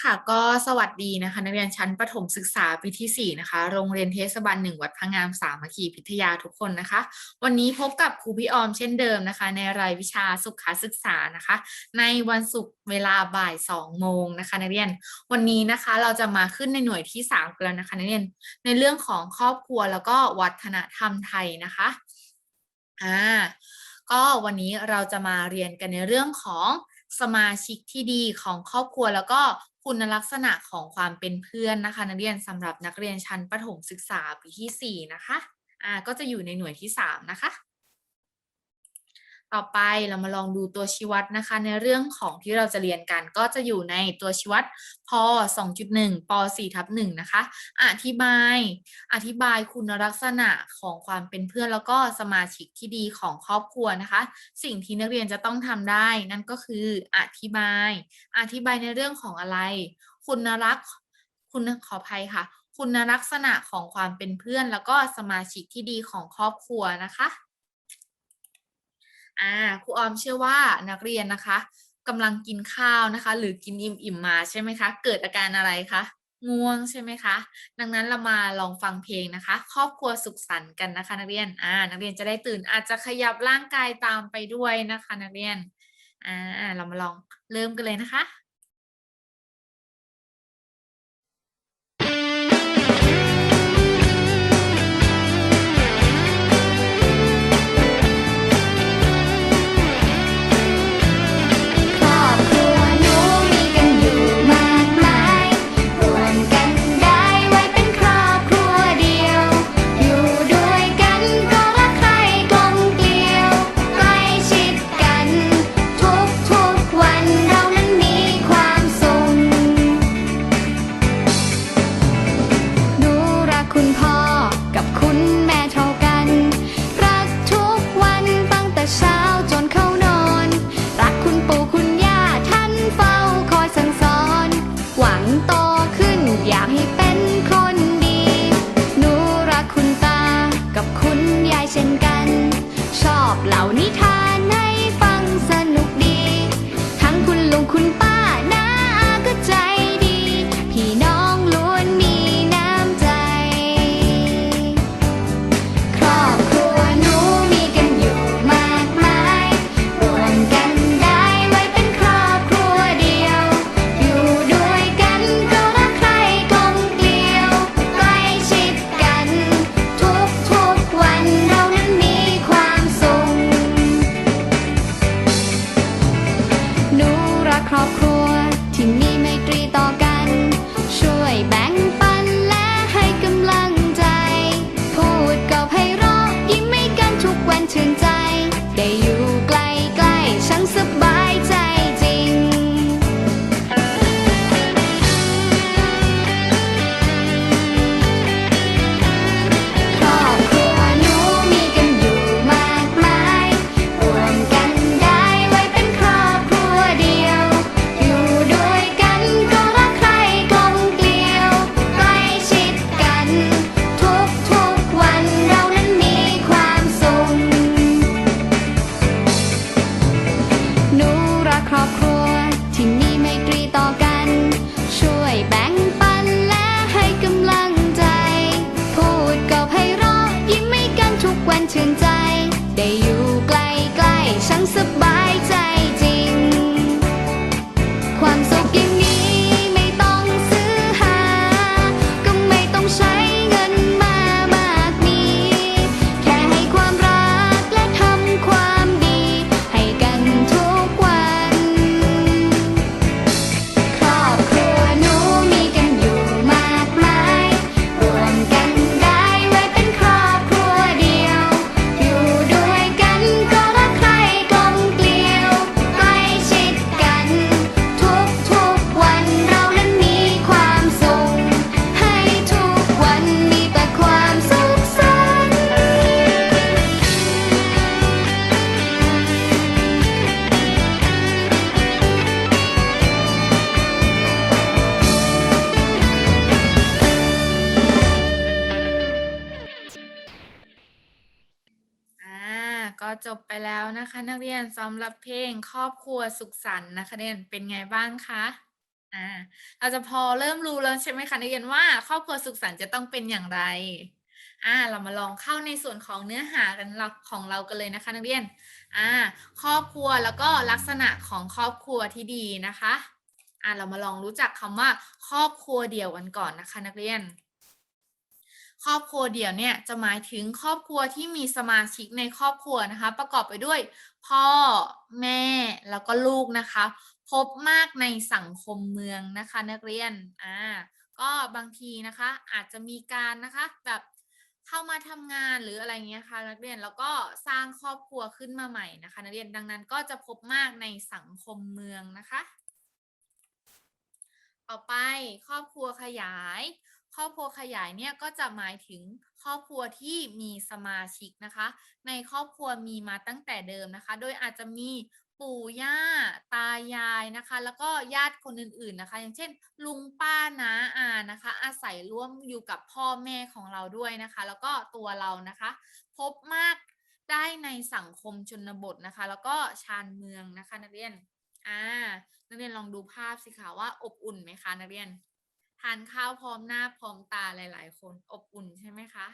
ค่ะก็สวัสดีนะคะ นักเรียนชั้นประถมศึกษาปีที่ 4 นะคะ โรงเรียนเทศบาลหนึ่งวัดพระงามสามัคคีพิทยาทุกคนนะคะ วันนี้พบกับครูพี่ออมเช่นเดิมนะคะ ในรายวิชาสุขศึกษานะคะ ในวันศุกร์เวลาบ่าย 2 โมงนะคะ นักเรียนวันนี้นะคะเราจะมาขึ้นในหน่วยที่ 3 กันแล้วนะคะ นักเรียนในเรื่องของครอบครัวแล้วก็วัฒนธรรมไทยนะคะอ่าก็วันนี้เราจะมาเรียนกันในเรื่องของสมาชิกที่ดีของครอบครัวแล้วก็ คุณลักษณะของความเป็นเพื่อนนะคะ นักเรียนสำหรับนักเรียนชั้นประถมศึกษาปีที่ 4 นะคะอ่าก็จะอยู่ในหน่วยที่ 3 นะคะ ต่อไปเรามาลองดูตัวชี้วัดนะคะ ในเรื่องของที่เราจะเรียนกันก็จะอยู่ในตัวชี้วัดพ2.1ป4ทับ1นะคะ อธิบาย อธิบายคุณลักษณะของความเป็นเพื่อนแล้วก็สมาชิกที่ดีของครอบครัวนะคะ สิ่งที่นักเรียนจะต้องทำได้นั่นก็คืออธิบาย อธิบายในเรื่องของอะไร คุณลักษณ์คุณขออภัยค่ะ คุณลักษณะของความเป็นเพื่อน แล้วก็สมาชิกที่ดีของครอบครัวนะคะ อ่าครูออมเชื่อว่านักเรียนนะคะกำลังกินข้าวนะคะ หรือกินอิ่มๆมาใช่ไหมคะ เกิดอาการอะไรคะง่วงใช่ไหมคะ ดังนั้นเรามาลองฟังเพลงนะคะ ครอบครัวสุขสันต์กันนะคะ นักเรียนอ่านักเรียนจะได้ตื่นอาจจะขยับร่างกายตามไปด้วยนะคะ นักเรียนอ่าเรามาลองเริ่มกันเลยนะคะ จบไปแล้วนะคะ นักเรียนสำหรับเพลงครอบครัวสุขสันต์นะคะเรียนเป็นไงบ้างคะอ่าเราจะพอเริ่มรู้แล้วใช่ไหมคะนักเรียนว่า ครอบครัวสุขสันต์จะต้องเป็นอย่างไรอ่าเรามาลองเข้าในส่วนของเนื้อหากันเราของเรากันเลยนะคะ นักเรียนอ่าครอบครัวแล้วก็ลักษณะของครอบครัวที่ดีนะคะอ่าเรามาลองรู้จักคำว่า ครอบครัวเดี่ยวกันก่อนนะคะ นักเรียน ครอบครัวเดี่ยวเนี่ยจะหมายถึงครอบครัวที่มีสมาชิกในครอบครัวนะคะ ประกอบไปด้วยพ่อแม่แล้วก็ลูกนะคะ พบมากในสังคมเมืองนะคะ นักเรียนอ่าก็บางทีนะคะอาจจะมีการนะคะแบบเข้ามาทำงานหรืออะไรเงี้ยค่ะนักเรียนแล้วก็สร้างครอบครัวขึ้นมาใหม่นะคะ นักเรียนดังนั้นก็จะพบมากในสังคมเมืองนะคะ ต่อไปครอบครัวขยาย ครอบครัวขยายเนี่ยก็จะหมายถึงครอบครัวที่มีสมาชิกนะคะ ในครอบครัวมีมาตั้งแต่เดิมนะคะ โดยอาจจะมีปู่ย่าตายายนะคะ แล้วก็ญาติคนอื่นๆนะคะ อย่างเช่น ลุงป้าน้าอานะคะ อาศัยร่วมอยู่กับพ่อแม่ของเราด้วยนะคะ แล้วก็ตัวเรานะคะ พบมากได้ในสังคมชนบทนะคะ แล้วก็ชานเมืองนะคะนักเรียนอ่านักเรียนลองดูภาพสิคะว่าอบอุ่นไหมคะนักเรียน ทานข้าวพร้อมหน้าพร้อมตาหลาย ๆ คนอบอุ่นใช่ไหมคะ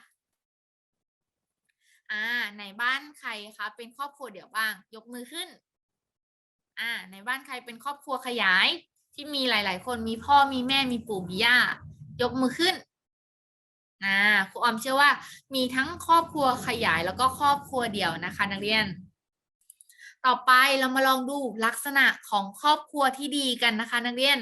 อ่าในบ้านใครคะเป็นครอบครัวเดี่ยวบ้าง ยกมือขึ้นอ่าในบ้านใครเป็นครอบครัวขยาย ที่มีหลาย ๆ คนมีพ่อมีแม่มีปู่มีย่ายกมือขึ้นอ่าครูออมเชื่อว่า มีทั้งครอบครัวขยายแล้วก็ครอบครัวเดี่ยวนะคะ นักเรียน ต่อไปเรามาลองดูลักษณะของครอบครัวที่ดีกันนะคะ นักเรียน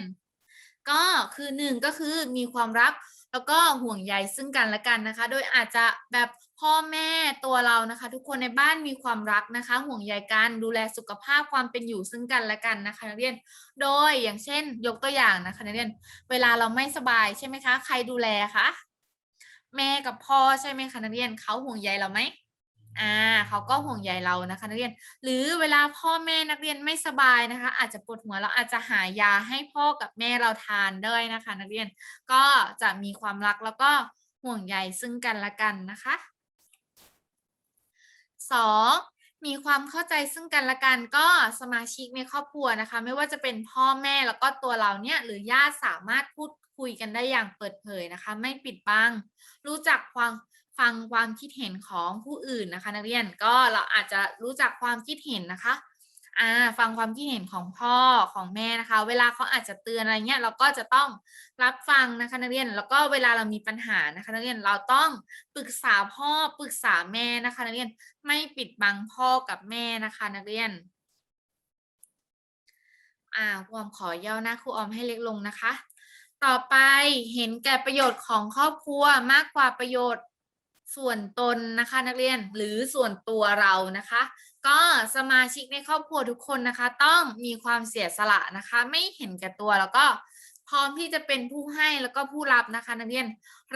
ก็คือหนึ่งก็คือมีความรักแล้วก็ห่วงใยซึ่งกันและกันนะคะ โดยอาจจะแบบพ่อแม่ตัวเรานะคะ ทุกคนในบ้านมีความรักนะคะ ห่วงใยกันดูแลสุขภาพความเป็นอยู่ซึ่งกันและกันนะคะนักเรียน โดยอย่างเช่น ยกตัวอย่างนะคะนักเรียน เวลาเราไม่สบายใช่ไหมคะ ใครดูแลคะแม่กับพ่อใช่ไหมคะนักเรียนเขาห่วงใยเราไหม อ่าเขาก็ห่วงใยเรานะคะนักเรียน หรือเวลาพ่อแม่นักเรียนไม่สบายนะคะ อาจจะปวดหัวเราอาจจะหายาให้พ่อกับแม่เราทานด้วยนะคะ นักเรียนก็จะมีความรักแล้วก็ห่วงใยซึ่งกันและกันนะคะสองมีความเข้าใจซึ่งกันและกันก็สมาชิกในครอบครัวนะคะ ไม่ว่าจะเป็นพ่อแม่แล้วก็ตัวเราเนี่ยหรือญาติสามารถพูดคุยกันได้อย่างเปิดเผยนะคะ ไม่ปิดบังรู้จักความ ฟังความคิดเห็นของผู้อื่นนะคะ นักเรียนก็เราอาจจะรู้จักความคิดเห็นนะคะอ่าฟังความคิดเห็นของพ่อของแม่นะคะ เวลาเขาอาจจะเตือนอะไรเงี้ยเราก็จะต้องรับฟังนะคะนักเรียนแล้วก็เวลาเรามีปัญหานะคะ นักเรียนเราต้องปรึกษาพ่อปรึกษาแม่นะคะ นักเรียนไม่ปิดบังพ่อกับแม่นะคะ นักเรียนอ่าครูออมขอย่อหน้าครูออมให้เล็กลงนะคะ ต่อไปเห็นแก่ประโยชน์ของครอบครัวมากกว่าประโยชน์ ส่วนตนนะคะนักเรียนหรือส่วนตัวเรานะคะ ก็สมาชิกในครอบครัวทุกคนนะคะ ต้องมีความเสียสละนะคะ ไม่เห็นแก่ตัวแล้วก็พร้อมที่จะเป็นผู้ให้แล้วก็ผู้รับนะคะ นักเรียน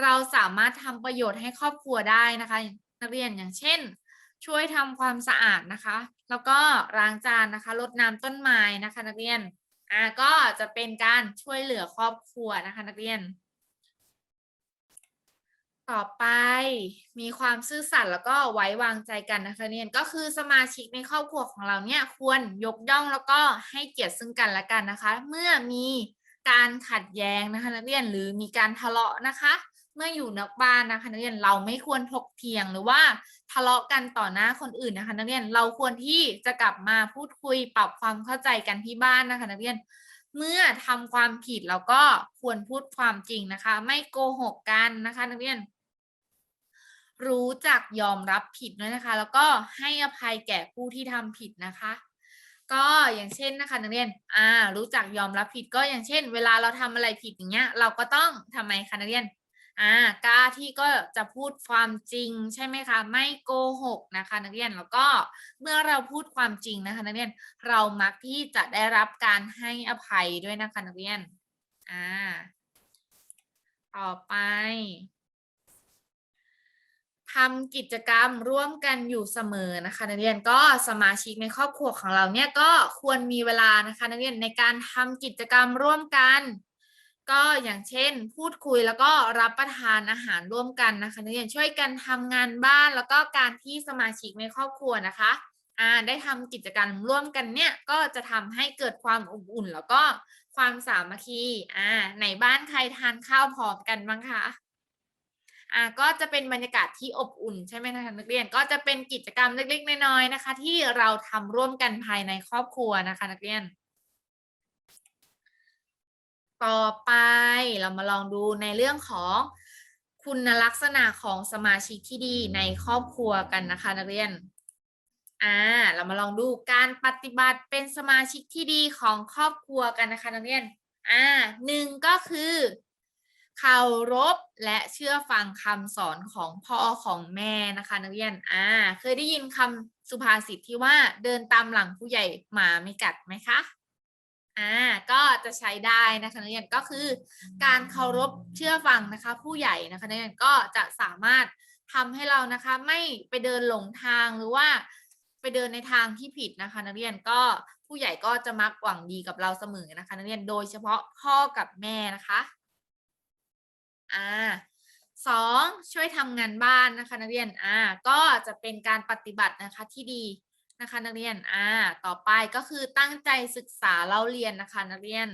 เราสามารถทำประโยชน์ให้ครอบครัวได้นะคะ นักเรียนอย่างเช่น ช่วยทำความสะอาดนะคะ แล้วก็ล้างจานนะคะรดน้ำต้นไม้นะคะ นักเรียนอ่าก็จะเป็นการช่วยเหลือครอบครัวนะคะ นักเรียน ต่อไปมีความซื่อสัตย์แล้วก็ไว้วางใจกันนะคะเรียนก็คือสมาชิกในครอบครัวของเราเนี่ยควรยกย่องแล้วก็ให้เกียรติซึ่งกันและกันนะคะ เมื่อมีการขัดแย้งนะคะนักเรียนหรือมีการทะเลาะนะคะ เมื่ออยู่นอกบ้านนะคะนักเรียนเราไม่ควรถกเถียงหรือว่าทะเลาะกันต่อหน้าคนอื่นนะคะนักเรียนเราควรที่จะกลับมาพูดคุยปรับความเข้าใจกันที่บ้านนะคะนักเรียนเมื่อทำความผิดเราก็ควรพูดความจริงนะคะ ไม่โกหกกันนะคะ นักเรียน รู้จักยอมรับผิดด้วยนะคะ แล้วก็ให้อภัยแก่ผู้ที่ทำผิดนะคะ ก็อย่างเช่นนะคะนักเรียนอ่ารู้จักยอมรับผิดก็อย่างเช่น เวลาเราทำอะไรผิดอย่างเงี้ย เราก็ต้องทำไมคะนักเรียนอ่ากล้าที่ก็จะพูดความจริงใช่ไหมคะ ไม่โกหกนะคะ นักเรียนแล้วก็เมื่อเราพูดความจริงนะคะ นักเรียนเรามักที่จะได้รับการให้อภัยด้วยนะคะนักเรียนอ่าต่อไป ทำกิจกรรมร่วมกันอยู่เสมอนะคะ นักเรียนก็สมาชิกในครอบครัวของเราเนี่ยก็ควรมีเวลานะคะนักเรียนในการทำกิจกรรมร่วมกัน ก็อย่างเช่น พูดคุยแล้วก็รับประทานอาหารร่วมกันนะคะนักเรียนช่วยกันทำงานบ้านแล้วก็การที่สมาชิกในครอบครัวนะคะอ่าได้ทำกิจกรรมร่วมกันเนี่ยก็จะทำให้เกิดความอบอุ่น แล้วก็ความสามัคคีอ่าไหนบ้านใครทานข้าวพร้อมกันบ้างคะ อ่าก็จะเป็นบรรยากาศที่อบอุ่นใช่ไหมคะนักเรียนก็จะเป็นกิจกรรมเล็กๆน้อยๆนะคะ ที่เราทำร่วมกันภายในครอบครัวนะคะ นักเรียน ต่อไปเรามาลองดูในเรื่องของคุณลักษณะของสมาชิกที่ดีในครอบครัวกันนะคะ นักเรียนอ่าเรามาลองดูการปฏิบัติเป็นสมาชิกที่ดีของครอบครัวกันนะคะ นักเรียนอ่าหนึ่งก็คือ เคารพและเชื่อฟังคำสอนของพ่อของแม่นะคะนักเรียนอ่าเคยได้ยินคำสุภาษิตที่ว่าเดินตามหลังผู้ใหญ่หมาไม่กัดไหมคะอ่าก็จะใช้ได้นะคะนักเรียนก็คือการเคารพเชื่อฟังนะคะผู้ใหญ่นะคะนักเรียนก็จะสามารถทำให้เรานะคะไม่ไปเดินหลงทางหรือว่าไปเดินในทางที่ผิดนะคะ นักเรียนก็ผู้ใหญ่ก็จะมักหวังดีกับเราเสมอนะคะ นักเรียนโดยเฉพาะพ่อกับแม่นะคะ อ่าสองช่วยทำงานบ้านนะคะนักเรียนอ่าก็จะเป็นการปฏิบัตินะคะที่ดีนะคะนักเรียนอ่าต่อไปก็คือตั้งใจศึกษาเล่าเรียนนะคะนักเรียน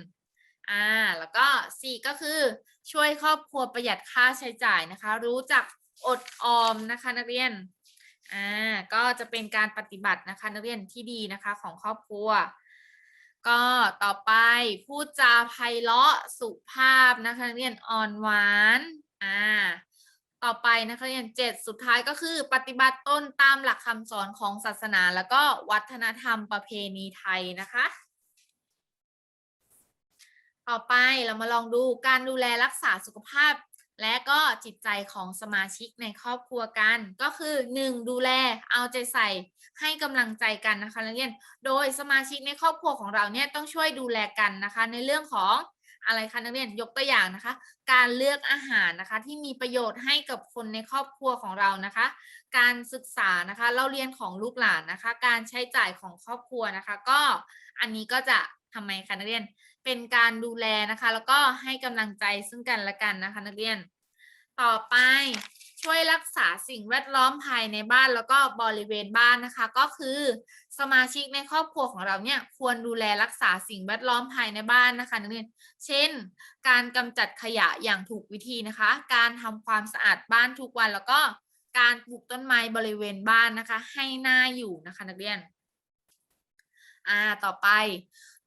อ่าแล้วก็สี่ก็คือช่วยครอบครัวประหยัดค่าใช้จ่ายนะคะ รู้จักอดออมนะคะนักเรียนอ่าก็จะเป็นการปฏิบัตินะคะนักเรียนที่ดีนะคะของครอบครัว ก็ต่อไปพูดจาไพเราะสุภาพนะคะเรียนอ่อนหวานอ่าต่อไปนะคะเรียนเจ็ดสุดท้ายก็คือปฏิบัติต้นตามหลักคำสอนของศาสนา แล้วก็วัฒนธรรมประเพณีไทยนะคะ ต่อไปเรามาลองดูการดูแลรักษาสุขภาพ และก็จิตใจของสมาชิกในครอบครัวกัน ก็คือ 1. ดูแลเอาใจใส่ให้กำลังใจกันนะคะนักเรียนโดยสมาชิกในครอบครัวของเราเนี่ยต้องช่วยดูแลกันนะคะ ในเรื่องของอะไรคะนักเรียนยกตัวอย่างนะคะ การเลือกอาหารนะคะที่มีประโยชน์ให้กับคนในครอบครัวของเรานะคะ การศึกษานะคะเล่าเรียนของลูกหลานนะคะ การใช้จ่ายของครอบครัวนะคะ ก็อันนี้ก็จะ ทำไมคะนักเรียน เป็นการดูแลนะคะ แล้วก็ให้กำลังใจซึ่งกันและกันนะคะนักเรียน ต่อไปช่วยรักษาสิ่งแวดล้อมภายในบ้านแล้วก็บริเวณบ้านนะคะ ก็คือสมาชิกในครอบครัวของเราเนี่ยควรดูแลรักษาสิ่งแวดล้อมภายในบ้านนะคะนักเรียน เช่น การกำจัดขยะอย่างถูกวิธีนะคะ การทำความสะอาดบ้านทุกวันแล้วก็การปลูกต้นไม้บริเวณบ้านนะคะ ให้หน่าอยู่นะคะนักเรียน อ่า ต่อไป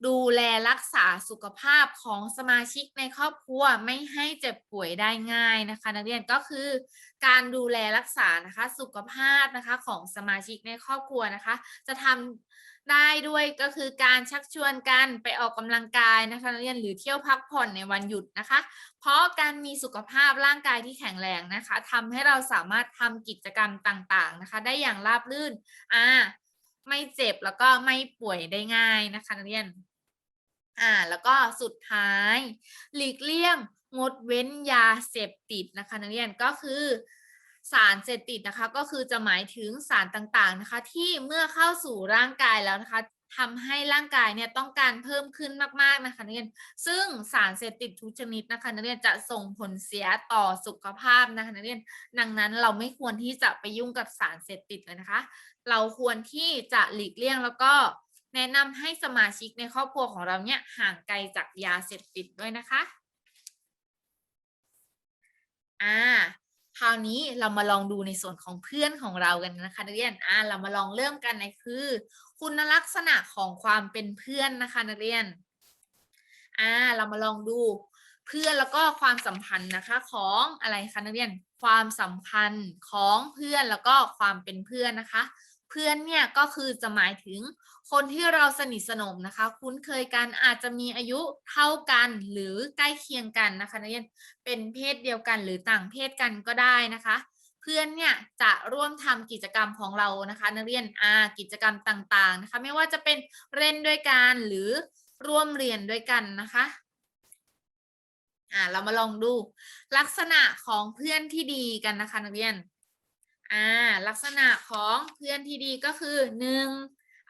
ดูแลรักษาสุขภาพของสมาชิกในครอบครัวไม่ให้เจ็บป่วยได้ง่ายนะคะ นักเรียนก็คือการดูแลรักษานะคะสุขภาพนะคะของสมาชิกในครอบครัวนะคะ จะทำได้ด้วยก็คือการชักชวนกันไปออกกำลังกายนะคะนักเรียนหรือเที่ยวพักผ่อนในวันหยุดนะคะ เพราะการมีสุขภาพร่างกายที่แข็งแรงนะคะทำให้เราสามารถทำกิจกรรมต่างๆนะคะ ได้อย่างราบรื่นอ่าไม่เจ็บแล้วก็ไม่ป่วยได้ง่ายนะคะนักเรียน อ่าแล้วก็สุดท้าย หลีกเลี่ยงงดเว้นยาเสพติดนะคะนักเรียนก็คือสารเสพติดนะคะก็คือจะหมายถึงสารต่างๆนะคะ ที่เมื่อเข้าสู่ร่างกายแล้วนะคะทำให้ร่างกายเนี่ยต้องการเพิ่มขึ้นมากๆนะคะนักเรียน ซึ่งสารเสพติดทุกชนิดนะคะนักเรียนจะส่งผลเสียต่อสุขภาพนะคะนักเรียน ดังนั้นเราไม่ควรที่จะไปยุ่งกับสารเสพติดเลยนะคะ เราควรที่จะหลีกเลี่ยงแล้วก็ แนะนำให้สมาชิกในครอบครัวของเราเนี่ยห่างไกลจากยาเสพติดด้วยนะคะอ่าคราวนี้เรามาลองดูในส่วนของเพื่อนของเรากันนะคะนักเรียนอ่าเรามาลองเริ่มกันในคือ คุณลักษณะของความเป็นเพื่อนนะคะนักเรียนอ่าเรามาลองดูเพื่อนแล้วก็ความสัมพันธ์นะคะของอะไรคะนักเรียน ความสัมพันธ์ของเพื่อนแล้วก็ความเป็นเพื่อนนะคะ เพื่อนเนี่ยก็คือจะหมายถึงคนที่เราสนิทสนมนะคะ คุ้นเคยกันอาจจะมีอายุเท่ากันหรือใกล้เคียงกันนะคะนักเรียนเป็นเพศเดียวกันหรือต่างเพศกันก็ได้นะคะ เพื่อนเนี่ยจะร่วมทำกิจกรรมของเรานะคะ นักเรียนอากิจกรรมต่างๆนะคะ ไม่ว่าจะเป็นเล่นด้วยกันหรือร่วมเรียนด้วยกันนะคะอ่าเรามาลองดูลักษณะของเพื่อนที่ดีกันนะคะนักเรียน อ่าลักษณะของเพื่อนที่ดีก็คือหนึ่ง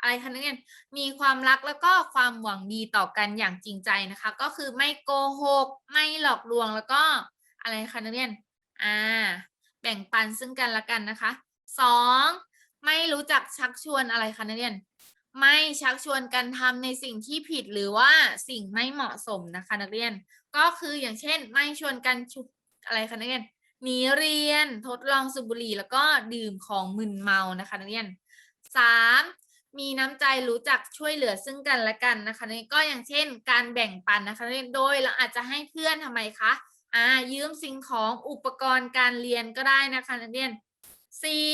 อะไรคะนักเรียนมีความรักแล้วก็ความหวังดีต่อกันอย่างจริงใจนะคะ ก็คือไม่โกหก ไม่หลอกลวงแล้วก็อะไรคะนักเรียนอ่าแบ่งปันซึ่งกันและกันนะคะสองไม่รู้จักชักชวนอะไรคะนักเรียน ไม่ชักชวนกันทำในสิ่งที่ผิดหรือว่าสิ่งไม่เหมาะสมนะคะนักเรียน ก็คืออย่างเช่น ไม่ชวนกันชุอะไรคะนักเรียน หนีเรียนทดลองสูบบุหรี่แล้วก็ดื่มของมึนเมานะคะนักเรียนสามมีน้ำใจรู้จักช่วยเหลือซึ่งกันและกันนะคะนี่ก็อย่างเช่น การแบ่งปันนะคะนักเรียนโดยเราอาจจะให้เพื่อนทำไมคะอ่ายืมสิ่งของอุปกรณ์การเรียนก็ได้นะคะนักเรียนสี่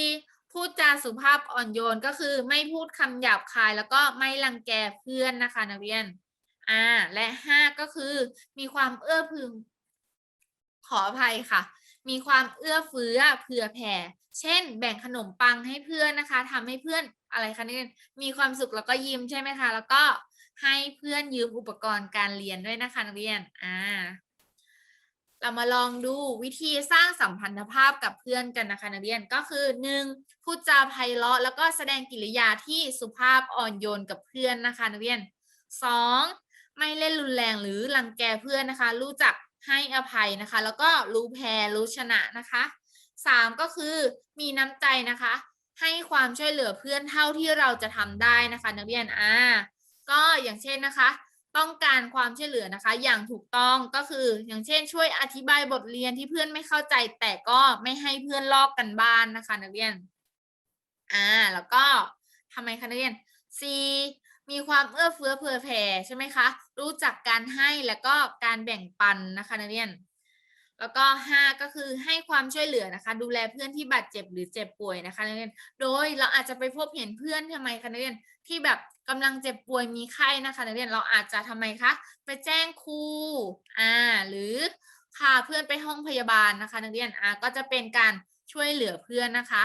พูดจาสุภาพอ่อนโยนก็คือไม่พูดคำหยาบคายแล้วก็ไม่รังแกเพื่อนนะคะนักเรียน อ่า และห้าก็คือมีความเอื้อพึง ขออภัยค่ะ มีความเอื้อเฟื้อเผื่อแผ่ เช่น แบ่งขนมปังให้เพื่อนนะคะทำให้เพื่อนอะไรคะนักเรียนมีความสุขแล้วก็ยิ้มใช่ไหมคะ แล้วก็ให้เพื่อนยืมอุปกรณ์การเรียนด้วยนะคะนักเรียนอ่าเรามาลองดูวิธีสร้างสัมพันธภาพกับเพื่อนกันนะคะนักเรียนก็คือหนึ่งพูดจาไพเราะ แล้วก็แสดงกิริยาที่สุภาพอ่อนโยนกับเพื่อนนะคะนักเรียนสองไม่เล่นรุนแรงหรือรังแกเพื่อนนะคะ รู้จัก ให้อภัยนะคะ แล้วก็รู้แพ้รู้ชนะนะคะสามก็คือมีน้ำใจนะคะ ให้ความช่วยเหลือเพื่อนเท่าที่เราจะทำได้นะคะ นักเรียนอ่าก็อย่างเช่นนะคะ ต้องการความช่วยเหลือนะคะ อย่างถูกต้องก็คืออย่างเช่น ช่วยอธิบายบทเรียนที่เพื่อนไม่เข้าใจ แต่ก็ไม่ให้เพื่อนลอกกันบ้านนะคะ นักเรียนอ่าแล้วก็ทำไมคะนักเรียน C มีความเอื้อเฟื้อเผื่อแผ่ใช่ไหมคะ รู้จักการให้แล้วก็การแบ่งปันนะคะนักเรียน แล้วก็ห้าก็คือให้ความช่วยเหลือนะคะ ดูแลเพื่อนที่บาดเจ็บหรือเจ็บป่วยนะคะนักเรียน โดยเราอาจจะไปพบเห็นเพื่อนทำไมคะนักเรียนที่แบบกำลังเจ็บป่วยมีไข้นะคะนักเรียนเราอาจจะทำไมคะไปแจ้งครูอ่าหรือพาเพื่อนไปห้องพยาบาลนะคะ นักเรียนอ่าก็จะเป็นการช่วยเหลือเพื่อนนะคะ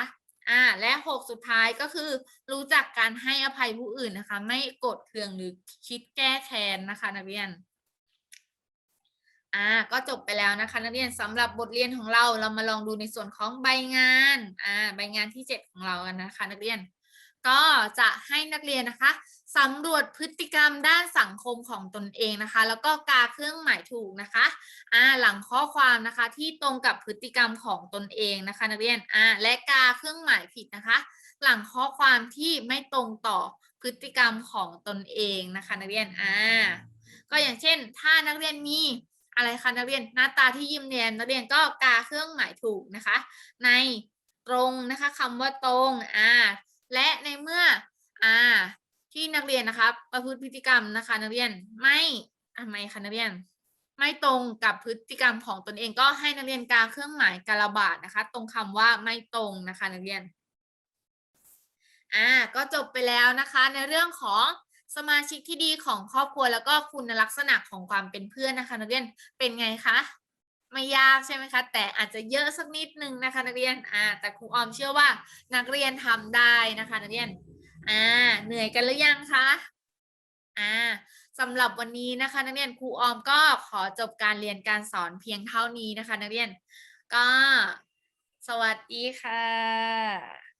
อ่าและหกสุดท้ายก็คือ รู้จักการให้อภัยผู้อื่นนะคะ ไม่โกรธเคืองหรือคิดแก้แค้นนะคะนักเรียนอ่าก็จบไปแล้วนะคะนักเรียนสำหรับบทเรียนของเราเรามาลองดูในส่วนของใบงานอ่าใบงานที่ 7 ของเรากันนะคะ นักเรียน ก็จะให้นักเรียนนะคะ สำรวจพฤติกรรมด้านสังคมของตนเองนะคะ แล้วก็กาเครื่องหมายถูกนะคะอ่าหลังข้อความนะคะที่ตรงกับพฤติกรรมของตนเองนะคะ นักเรียนอ่าและกาเครื่องหมายผิดนะคะ หลังข้อความที่ไม่ตรงต่อพฤติกรรมของตนเองนะคะ นักเรียนอ่าก็อย่างเช่น ถ้านักเรียนมีอะไรคะนักเรียนหน้าตาที่ยิ้มแย้มนักเรียนก็กาเครื่องหมายถูกนะคะ ในตรงนะคะคำว่าตรงอ่าและในเมื่ออ่า ที่นักเรียนนะคะประพฤติพฤติกรรมนะคะ นักเรียนไม่ทำไมคะนักเรียน ไม่ตรงกับพฤติกรรมของตนเองก็ให้นักเรียนกาเครื่องหมายการบาดนะคะ ตรงคำว่าไม่ตรงนะคะ นักเรียนอ่าก็จบไปแล้วนะคะ ในเรื่องของสมาชิกที่ดีของครอบครัวแล้วก็คุณลักษณะของความเป็นเพื่อนนะคะ นักเรียนเป็นไงคะไม่ยากใช่ไหมคะ แต่อาจจะเยอะสักนิดนึงนะคะ นักเรียนอ่าแต่ครูออมเชื่อว่านักเรียนทำได้นะคะ นักเรียน อ่าเหนื่อยกันหรือยังคะอ่าสำหรับวันนี้นะคะ นักเรียนครูออมก็ขอจบการเรียนการสอนเพียงเท่านี้นะคะ นักเรียนก็สวัสดีค่ะ